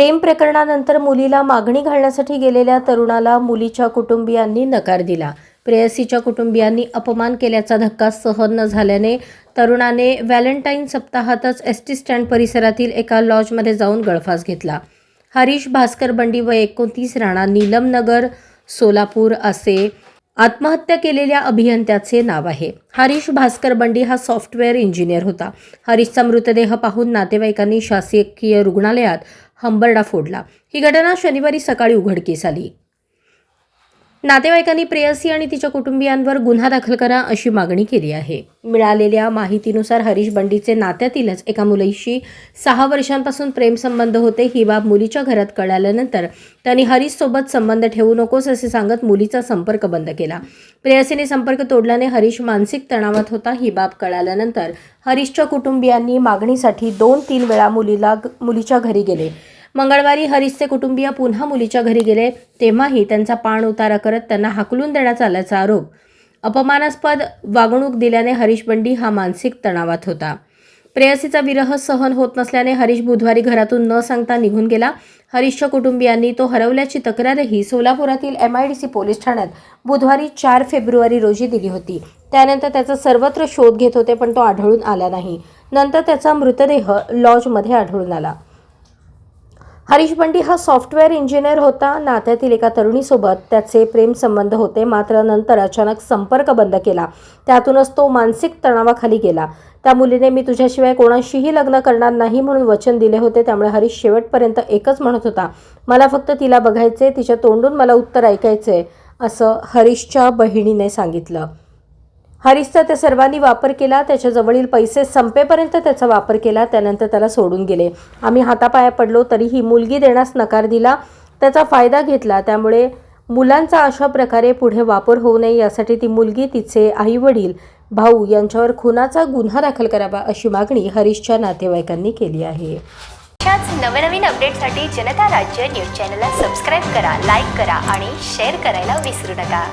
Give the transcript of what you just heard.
प्रेम प्रकरणानंतर मुलीला मागणी घालण्यासाठी गेलेल्या तरुणाला मुलीच्या कुटुंबियांनी नकार दिला. प्रेयसीच्या कुटुंबियांनी अपमान केल्याचा धक्का सहन न झाल्याने तरुणाने व्हॅलेंटाईन सप्ताहातच एस टी स्टँड परिसरातील एका लॉजमध्ये जाऊन गळफास घेतला. हरीश भास्कर बंडी व एकोणतीस राणा नीलमनगर सोलापूर असे आत्महत्या केलेल्या अभियंत्याचे नाव आहे. हरीश भास्कर बंडी हा सॉफ्टवेअर इंजिनियर होता. हरीशचा मृतदेह पाहून नातेवाईकांनी शासकीय रुग्णालयात हंबरडा फोडला. ही घटना शनिवारी सकाळी उघडकीस आली. नातेवाईकांनी प्रेयसी आणि तिच्या कुटुंबियांवर गुन्हा दाखल करा अशी मागणी केली आहे. मिळालेल्या माहितीनुसार हरीश बंडीचे नात्यातीलच एका मुलीशी सहा वर्षांपासून प्रेमसंबंध होते. ही बाब मुलीच्या घरात कळाल्यानंतर त्यांनी हरीशसोबत संबंध ठेवू नकोस असे सांगत मुलीचा संपर्क बंद केला. प्रेयसीने संपर्क तोडल्याने हरीश मानसिक तणावात होता. ही बाब कळाल्यानंतर हरीशच्या कुटुंबियांनी मागणीसाठी दोन तीन वेळा मुलीला मुलीच्या घरी गेले. मंगळवारी हरीशचे कुटुंबीय पुन्हा मुलीच्या घरी गेले तेव्हाही त्यांचा पाण उतारा करत त्यांना हाकलून देण्यात आल्याचा आरोप. अपमानास्पद वागणूक दिल्याने हरीश बंडी हा मानसिक तणावात होता. प्रेयसीचा विरह सहन होत नसल्याने हरीश बुधवारी घरातून न सांगता निघून गेला. हरीशच्या कुटुंबियांनी तो हरवल्याची तक्रारही सोलापुरातील M I D C police ठाण्यात बुधवारी चार फेब्रुवारी रोजी दिली होती. त्यानंतर त्याचा सर्वत्र शोध घेत होते पण तो आढळून आला नाही. नंतर त्याचा मृतदेह लॉजमध्ये आढळून आला. हरीश बंडी हा सॉफ्टवेअर इंजिनियर होता. नात्यातील एका तरुणीसोबत त्याचे प्रेमसंबंध होते. मात्र नंतर अचानक संपर्क बंद केला. त्यातूनच तो मानसिक तणावाखाली गेला. त्या मुलीने मी तुझ्याशिवाय कोणाशीही लग्न करणार नाही म्हणून वचन दिले होते. त्यामुळे हरीश शेवटपर्यंत एकच म्हणत होता मला फक्त तिला बघायचे तिच्या तोंडून मला उत्तर ऐकायचे असं हरीशच्या बहिणीने सांगितलं. हरीशचा त्या सर्वांनी वापर केला त्याच्याजवळील पैसे संपेपर्यंत त्याचा वापर केला त्यानंतर त्याला सोडून गेले. आम्ही हातापाया पडलो तरीही मुलगी देण्यास नकार दिला त्याचा फायदा घेतला त्यामुळे मुलांचा अशा प्रकारे पुढे वापर होऊ नये यासाठी ती मुलगी तिचे आईवडील भाऊ यांच्यावर खुनाचा गुन्हा दाखल करावा अशी मागणी हरीशच्या नातेवाईकांनी केली आहे. अशाच नवनवीन अपडेटसाठी जनता राज्य न्यूज चॅनलला सबस्क्राईब करा लाईक करा आणि शेअर करायला विसरू नका.